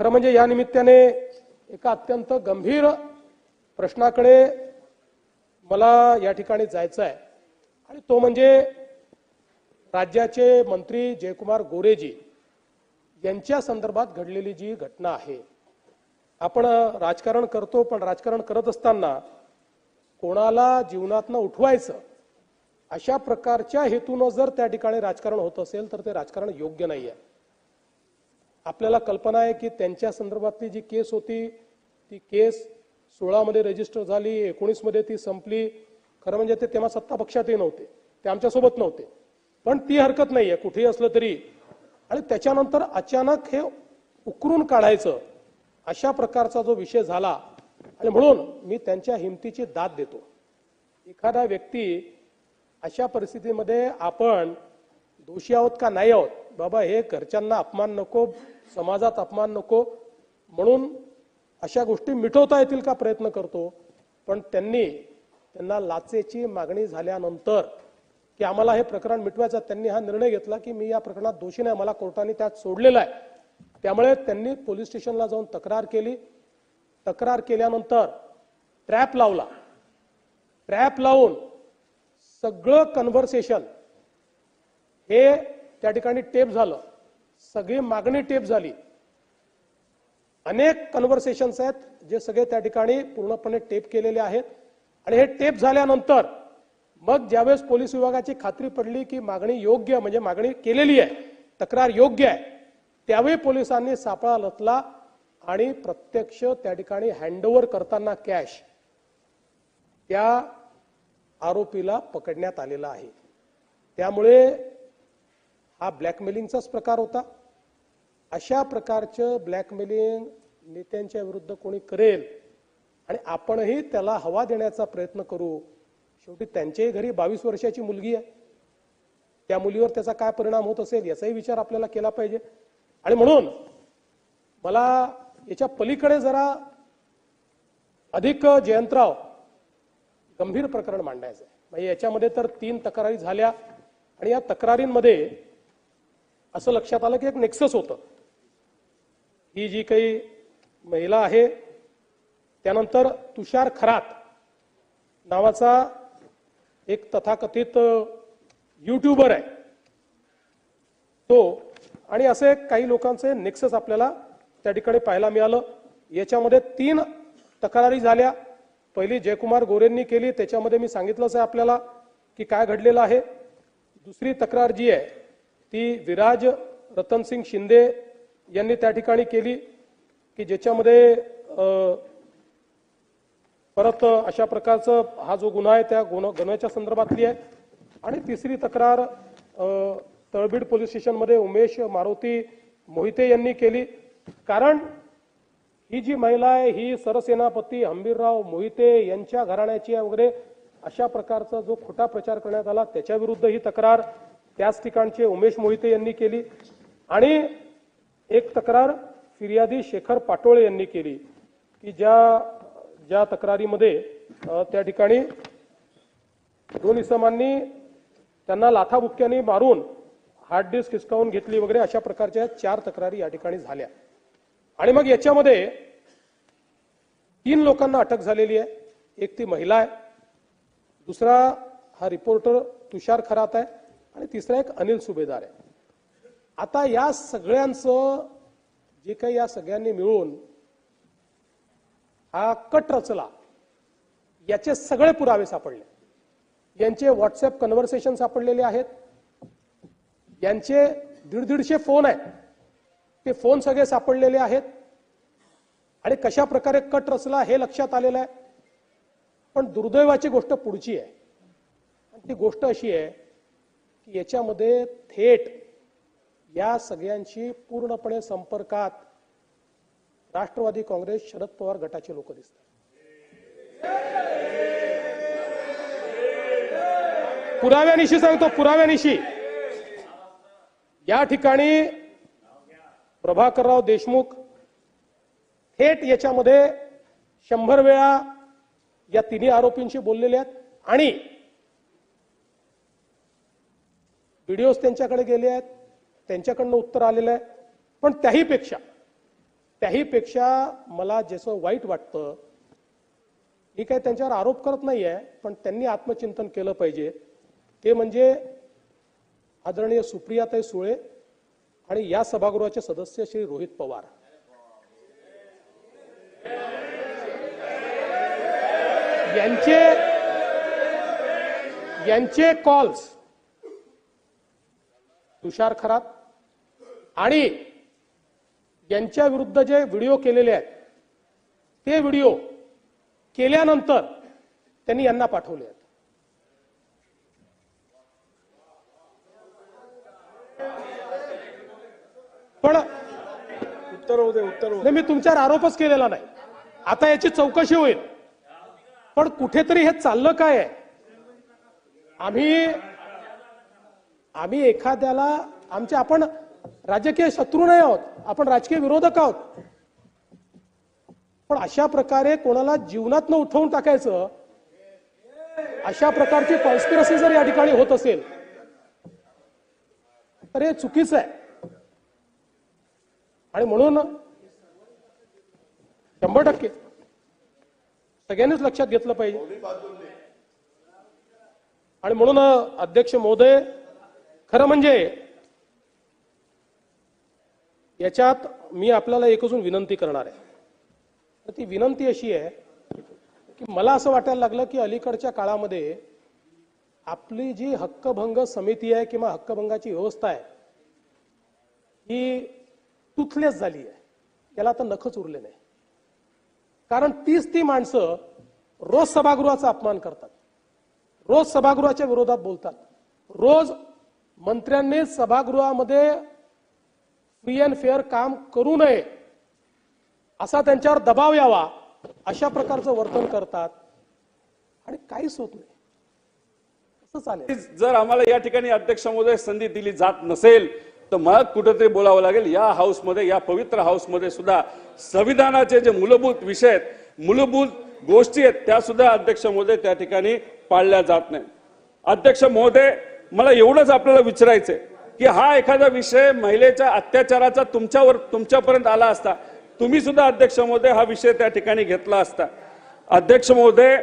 खरं म्हणजे या निमित्ताने एका अत्यंत गंभीर प्रश्नाकडे मला या ठिकाणी जायचं आहे आणि तो म्हणजे राज्याचे मंत्री जयकुमार गोरेजी यांच्या संदर्भात घडलेली जी घटना आहे. आपण राजकारण करतो पण राजकारण करत असताना कोणाला जीवनातनं उठवायचं अशा प्रकारच्या हेतूनं जर त्या ठिकाणी राजकारण होत असेल तर ते राजकारण योग्य नाही आहे आपल्याला कल्पना आहे की त्यांच्या संदर्भातली जी केस होती ती केस सोळामध्ये रजिस्टर झाली एकोणीसमध्ये ती संपली. खरं म्हणजे ते तेव्हा सत्ता पक्षातही नव्हते. ते आमच्यासोबत नव्हते. पण ती हरकत नाही आहे कुठेही असलं तरी. आणि त्याच्यानंतर अचानक हे उकरून काढायचं अशा प्रकारचा जो विषय झाला. आणि म्हणून मी त्यांच्या हिमतीची दाद देतो. एखादा व्यक्ती अशा परिस्थितीमध्ये आपण दोषी आहोत का नाही आहोत? बाबा हे घरच्यांना अपमान नको. समाजात अपमान नको. म्हणून अशा गोष्टी मिटवता येतील का प्रयत्न करतो. पण त्यांनी त्यांना लाचेची मागणी झाल्यानंतर की आम्हाला हे प्रकरण मिटवायचं त्यांनी हा निर्णय घेतला की मी या प्रकरणात दोषी नाही मला कोर्टाने त्यात सोडलेलं आहे. त्यामुळे त्यांनी पोलीस स्टेशनला जाऊन तक्रार केली. तक्रार केल्यानंतर ट्रॅप लावला. ट्रॅप लावून सगळं कन्व्हर्सेशन हे त्या ठिकाणी टेप झालं. सगळी मागणी टेप झाली. अनेक कन्व्हर्सेशन्स आहेत जे सगळे त्या ठिकाणी पूर्णपणे टेप केलेले आहेत. आणि हे टेप झाल्यानंतर मग ज्यावेळेस पोलीस विभागाची खात्री पडली की मागणी योग्य म्हणजे मागणी केलेली आहे तक्रार योग्य आहे त्यावेळी पोलिसांनी सापळा लतला आणि प्रत्यक्ष त्या ठिकाणी हँडओव्हर करताना कॅश त्या आरोपीला पकडण्यात आलेला आहे. त्यामुळे हा ब्लॅकमेलिंगचाच प्रकार होता. अशा प्रकारचं ब्लॅकमेलिंग नेत्यांच्या विरुद्ध कोणी करेल आणि आपणही त्याला हवा देण्याचा प्रयत्न करू शेवटी त्यांच्याही घरी बावीस वर्षाची मुलगी आहे. त्या मुलीवर त्याचा काय परिणाम होत असेल याचाही विचार आपल्याला केला पाहिजे. आणि म्हणून मला याच्या पलीकडे जरा अधिक जयंतराव गंभीर प्रकरण मांडायचं आहे. म्हणजे याच्यामध्ये तर तीन तक्रारी झाल्या आणि या तक्रारींमध्ये असं लक्षात आलं की एक नेक्सस होतं. ही जी काही महिला आहे त्यानंतर तुषार खरात नावाचा एक तथाकथित युट्यूबर आहे. तो आणि असे काही लोकांचे नेक्सस आपल्याला त्या ठिकाणी पाहायला मिळालं. याच्यामध्ये तीन तक्रारी झाल्या. पहिली जयकुमार गोरेंनी केली. त्याच्यामध्ये मी सांगितलंच आहे आपल्याला की काय घडलेलं आहे. दुसरी तक्रार जी आहे ती विराज रतनसिंग शिंदे यांनी त्या ठिकाणी केली की ज्याच्यामध्ये परत अशा प्रकारचं हा जो गुन्हा आहे त्या गुन्हा गुन्ह्याच्या संदर्भातली आहे. आणि तिसरी तक्रार तळबीड पोलीस स्टेशनमध्ये उमेश मारुती मोहिते यांनी केली. कारण ही जी महिला आहे ही सरसेनापती हंबीरराव मोहिते यांच्या घराण्याची आहे वगैरे अशा प्रकारचा जो खोटा प्रचार करण्यात आला त्याच्या विरुद्ध ही तक्रार त्याच ठिकाणचे उमेश मोहिते यांनी केली. आणि एक तक्रार फिर्यादी शेखर पाटोळे यांनी केली की ज्या ज्या तक्रारीमध्ये त्या ठिकाणी दोन इसमांनी त्यांना लाथाबुक्क्यांनी मारून हार्ड डिस्क हिसकावून घेतली वगैरे अशा प्रकारच्या चार तक्रारी या ठिकाणी झाल्या. आणि मग याच्यामध्ये तीन लोकांना अटक झालेली आहे. एक ती महिला आहे दुसरा हा रिपोर्टर तुषार खरात आहे आणि तिसरा एक अनिल सुभेदार आहे. आता या सगळ्यांचं जे काही या सगळ्यांनी मिळून हा कट रचला याचे सगळे पुरावे सापडले. यांचे व्हॉट्सअप कन्व्हर्सेशन सापडलेले आहेत. यांचे दीड दीडशे फोन आहेत. ते फोन सगळे सापडलेले आहेत. आणि कशा प्रकारे कट रचला हे लक्षात आलेलं आहे. पण दुर्दैवाची गोष्ट पुढची आहे. आणि ती गोष्ट अशी आहे की याच्यामध्ये थेट या सगळ्यांशी पूर्णपणे संपर्कात राष्ट्रवादी काँग्रेस शरद पवार गटाचे लोक दिसतात. पुराव्यानिशी सांगतो पुराव्यानिशी या ठिकाणी प्रभाकरराव देशमुख थेट याच्यामध्ये शंभर वेळा या तिन्ही आरोपींशी बोललेले आहेत आणि व्हिडिओज त्यांच्याकडे गेले आहेत. त्यांच्याकडनं उत्तर आलेलं आहे. पण त्याहीपेक्षा त्याहीपेक्षा मला जसं वाईट वाटतं मी काय त्यांच्यावर आरोप करत नाहीये पण त्यांनी आत्मचिंतन केलं पाहिजे. ते म्हणजे आदरणीय सुप्रियाताई सुळे आणि या सभागृहाचे सदस्य श्री रोहित पवार. यांचे यांचे कॉल्स तुषार खरात आणि यांच्या विरुद्ध जे व्हिडिओ केलेले आहेत ते व्हिडिओ केल्यानंतर त्यांनी यांना पाठवले आहेत. पण उत्तर होऊ दे उत्तर मी तुमच्यावर आरोपच केलेला नाही. आता याची चौकशी होईल. पण कुठेतरी हे चाललं काय आहे? आम्ही आम्ही एखाद्याला आमचे आपण राजकीय शत्रू नाही आहोत. आपण राजकीय विरोधक आहोत. पण अशा प्रकारे कोणाला जीवनात न उठवून टाकायचं अशा प्रकारची कॉन्स्पिरसी जर या ठिकाणी होत असेल तर हे चुकीचं आहे. आणि म्हणून शंभर टक्के सगळ्यांनीच लक्षात घेतलं पाहिजे. आणि म्हणून अध्यक्ष महोदय खरं म्हणजे याच्यात मी आपल्याला एक अजून विनंती करणार आहे. तर ती विनंती अशी आहे की मला असं वाटायला लागलं की अलीकडच्या काळामध्ये आपली जी हक्कभंग समिती आहे किंवा हक्कभंगाची व्यवस्था आहे ही तुथलेस झाली आहे. त्याला आता नखच उरले नाही. कारण तीच ती माणसं रोज सभागृहाचा अपमान करतात. रोज सभागृहाच्या विरोधात बोलतात. रोज मंत्र्यांनी सभागृहामध्ये फ्री अँड फेअर काम करू नये. असा त्यांच्यावर दबाव यावा. अशा प्रकारचं वर्तन करतात. आणि काहीच होत नाही. जर आम्हाला या ठिकाणी अध्यक्ष महोदय संधी दिली जात नसेल तर मग कुठेतरी बोलावं लागेल या हाऊसमध्ये या पवित्र हाऊसमध्ये सुद्धा संविधानाचे जे मूलभूत विषय आहेत मूलभूत गोष्टी आहेत त्या सुद्धा अध्यक्ष महोदय त्या ठिकाणी पाळल्या जात नाही अध्यक्ष महोदय मला एवढंच आपल्याला विचारायचंय. की हा एखादा विषय महिलेच्या अत्याचाराचा तुमच्यावर तुमच्यापर्यंत आला असता तुम्ही सुद्धा अध्यक्ष महोदय हा विषय त्या ठिकाणी घेतला असता. अध्यक्ष महोदय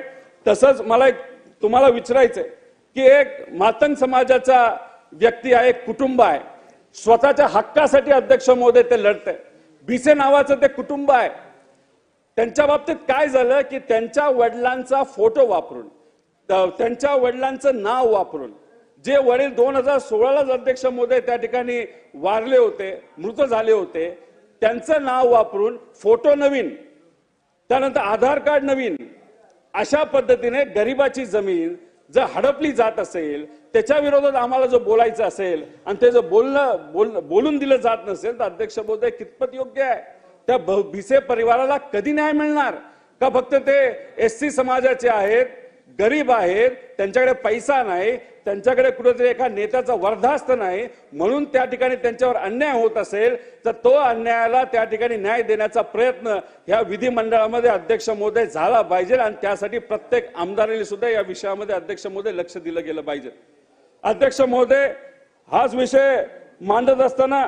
तसंच मला एक तुम्हाला विचारायचंय की एक मातंग समाजाचा व्यक्ती आहे एक कुटुंब आहे. स्वतःच्या हक्कासाठी अध्यक्ष महोदय ते लढत आहे भिसे नावाचं ते कुटुंब आहे. त्यांच्या बाबतीत काय झालं की त्यांच्या वडिलांचा फोटो वापरून त्यांच्या वडिलांचं नाव वापरून जे वडील दोन हजार सोळालाच अध्यक्ष महोदय त्या ठिकाणी वारले होते मृत झाले होते त्यांचं नाव वापरून फोटो नवीन त्यानंतर आधार कार्ड नवीन अशा पद्धतीने गरिबाची जमीन जर हडपली जात असेल त्याच्या विरोधात आम्हाला जो बोलायचं असेल आणि ते जर बोलणं बोल बोलून दिलं जात नसेल तर अध्यक्ष महोदय कितपत योग्य आहे? त्या भ- भिसे परिवाराला कधी न्याय मिळणार? का फक्त ते एस सी समाजाचे आहेत? गरीब आहेत त्यांच्याकडे पैसा नाही त्यांच्याकडे कुठेतरी एका नेत्याचा वर्धास्त नाही म्हणून त्या ठिकाणी त्यांच्यावर अन्याय होत असेल तर तो अन्यायाला त्या ठिकाणी न्याय देण्याचा प्रयत्न ह्या विधिमंडळामध्ये अध्यक्ष महोदय झाला पाहिजे आणि त्यासाठी प्रत्येक आमदारांनी सुद्धा या विषयामध्ये अध्यक्ष महोदय लक्ष दिलं गेलं पाहिजे. अध्यक्ष महोदय हाच विषय मांडत असताना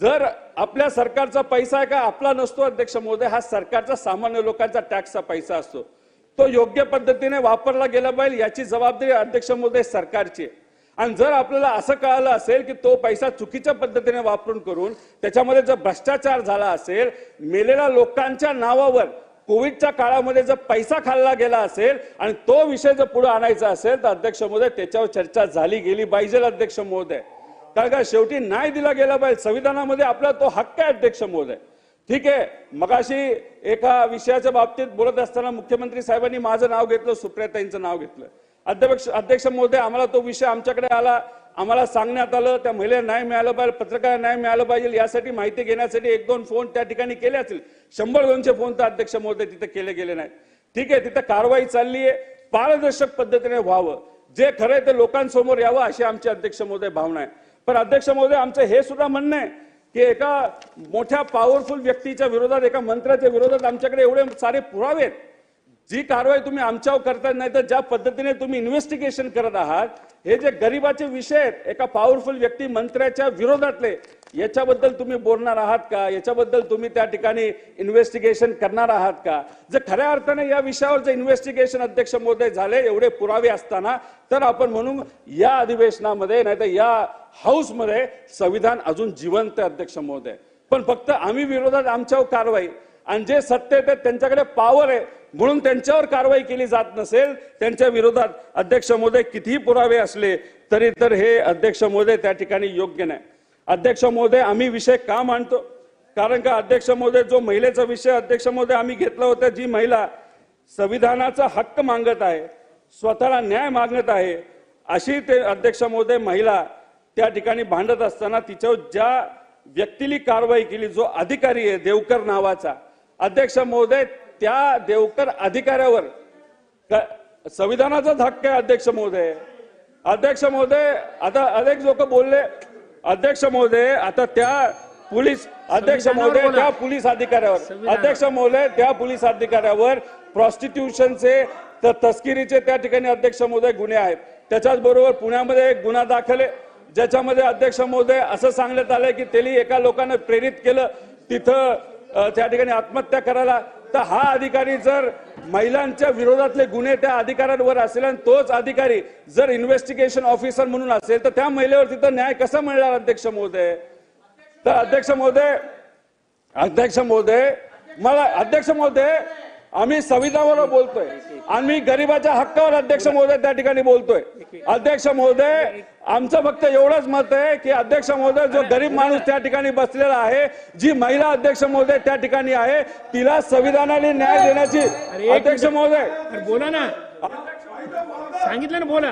जर आपल्या सरकारचा पैसा आहे का आपला नसतो अध्यक्ष महोदय हा सरकारचा सामान्य लोकांचा टॅक्सचा पैसा असतो. तो योग्य पद्धतीने वापरला गेला पाहिजे याची जबाबदारी अध्यक्ष महोदय सरकारची आणि जर आपल्याला असं कळालं असेल की तो पैसा चुकीच्या पद्धतीने वापरून करून त्याच्यामध्ये जर भ्रष्टाचार झाला असेल मेलेल्या लोकांच्या नावावर कोविडच्या काळामध्ये जर पैसा खाल्ला गेला असेल आणि तो विषय जर पुढे आणायचा असेल तर अध्यक्ष महोदय त्याच्यावर चर्चा झाली गेली पाहिजे अध्यक्ष महोदय. कारण का शेवटी न्याय दिला गेला पाहिजे. संविधानामध्ये आपला तो हक्क आहे अध्यक्ष महोदय. ठीक आहे. मगाशी एका विषयाच्या बाबतीत बोलत असताना मुख्यमंत्री साहेबांनी माझं नाव घेतलं सुप्रियाताईंचं नाव घेतलं. अध्यक्ष अध्यक्ष महोदय आम्हाला तो विषय आमच्याकडे आला. आम्हाला सांगण्यात आलं त्या महिलेला न्याय मिळालं पाहिजे पत्रकार न्याय मिळालं पाहिजे यासाठी माहिती घेण्यासाठी एक दोन फोन त्या ठिकाणी केले असतील. शंभर दोनशे फोन तर अध्यक्ष महोदय तिथे केले गेले नाहीत. ठीक आहे तिथं कारवाई चालली आहे. पारदर्शक पद्धतीने व्हावं. जे खरंय ते लोकांसमोर यावं अशी आमची अध्यक्ष महोदय भावना आहे. पण अध्यक्ष महोदय आमचं हे सुद्धा म्हणणं आहे की एका मोठ्या पॉवरफुल व्यक्तीच्या विरोधात एका मंत्र्याच्या विरोधात आमच्याकडे एवढे सारे पुरावे आहेत. जी कारवाई तुम्ही आमच्यावर करताय नाही तर ज्या पद्धतीने तुम्ही इन्व्हेस्टिगेशन करत आहात हे जे गरिबाचे विषय आहेत एका पॉवरफुल व्यक्ती मंत्र्याच्या विरोधातले याच्याबद्दल तुम्ही बोलणार आहात का? याच्याबद्दल तुम्ही त्या ठिकाणी इन्व्हेस्टिगेशन करणार आहात का? जर खऱ्या अर्थाने या विषयावर जर इन्व्हेस्टिगेशन अध्यक्ष महोदय झाले एवढे पुरावे असताना तर आपण म्हणू या अधिवेशनामध्ये नाही तर या हाऊसमध्ये संविधान अजून जिवंत आहे अध्यक्ष महोदय. पण फक्त आम्ही विरोधात आमच्यावर कारवाई. आणि जे सत्तेत आहेत त्यांच्याकडे पॉवर आहे म्हणून त्यांच्यावर कारवाई केली जात नसेल त्यांच्या विरोधात अध्यक्ष महोदय कितीही पुरावे असले तरी तर हे अध्यक्ष महोदय त्या ठिकाणी योग्य नाही. अध्यक्ष महोदय आम्ही विषय का मांडतो? कारण का अध्यक्ष महोदय जो महिलेचा विषय अध्यक्ष महोदय आम्ही घेतला होता जी महिला संविधानाचा हक्क मागत आहे स्वतःला न्याय मागत आहे अशी ते अध्यक्ष महोदय महिला त्या ठिकाणी भांडत असताना तिच्यावर ज्या व्यक्तीली कारवाई केली जो अधिकारी आहे देवकर नावाचा अध्यक्ष महोदय त्या देवकर अधिकाऱ्यावर संविधानाचाच हक्क आहे अध्यक्ष महोदय? अध्यक्ष महोदय आता अनेक लोक बोलले अध्यक्ष महोदय आता त्या पोलीस अध्यक्ष महोदय त्या पोलीस अधिकाऱ्यावर अध्यक्ष महोदय त्या पोलीस अधिकाऱ्यावर प्रॉस्टिट्यूशनचे तर तस्किरीचे त्या ठिकाणी अध्यक्ष महोदय गुन्हे आहेत. त्याच्याच बरोबर पुण्यामध्ये एक गुन्हा दाखल आहे. ज्याच्यामध्ये अध्यक्ष महोदय असं सांगण्यात आलंय की त्यांनी एका लोकांना प्रेरित केलं तिथं त्या ठिकाणी आत्महत्या करायला. तर हा अधिकारी जर महिलांच्या विरोधातले गुन्हे त्या अधिकाऱ्यांवर असेल आणि तोच अधिकारी जर इन्व्हेस्टिगेशन ऑफिसर म्हणून असेल तर त्या महिलेवर तिथं न्याय कसा मिळणार अध्यक्ष महोदय? तर अध्यक्ष महोदय अध्यक्ष महोदय मला अध्यक्ष महोदय आम्ही संविधानावर बोलतोय. आम्ही गरिबाच्या हक्कावर अध्यक्ष महोदय त्या ठिकाणी बोलतोय. अध्यक्ष महोदय आमचं फक्त एवढंच मत आहे की अध्यक्ष महोदय जो गरीब माणूस त्या ठिकाणी बसलेला आहे जी महिला अध्यक्ष महोदय त्या ठिकाणी आहे तिला संविधानाने न्याय देण्याची अध्यक्ष महोदय. बोला ना. सांगितलं ना बोला.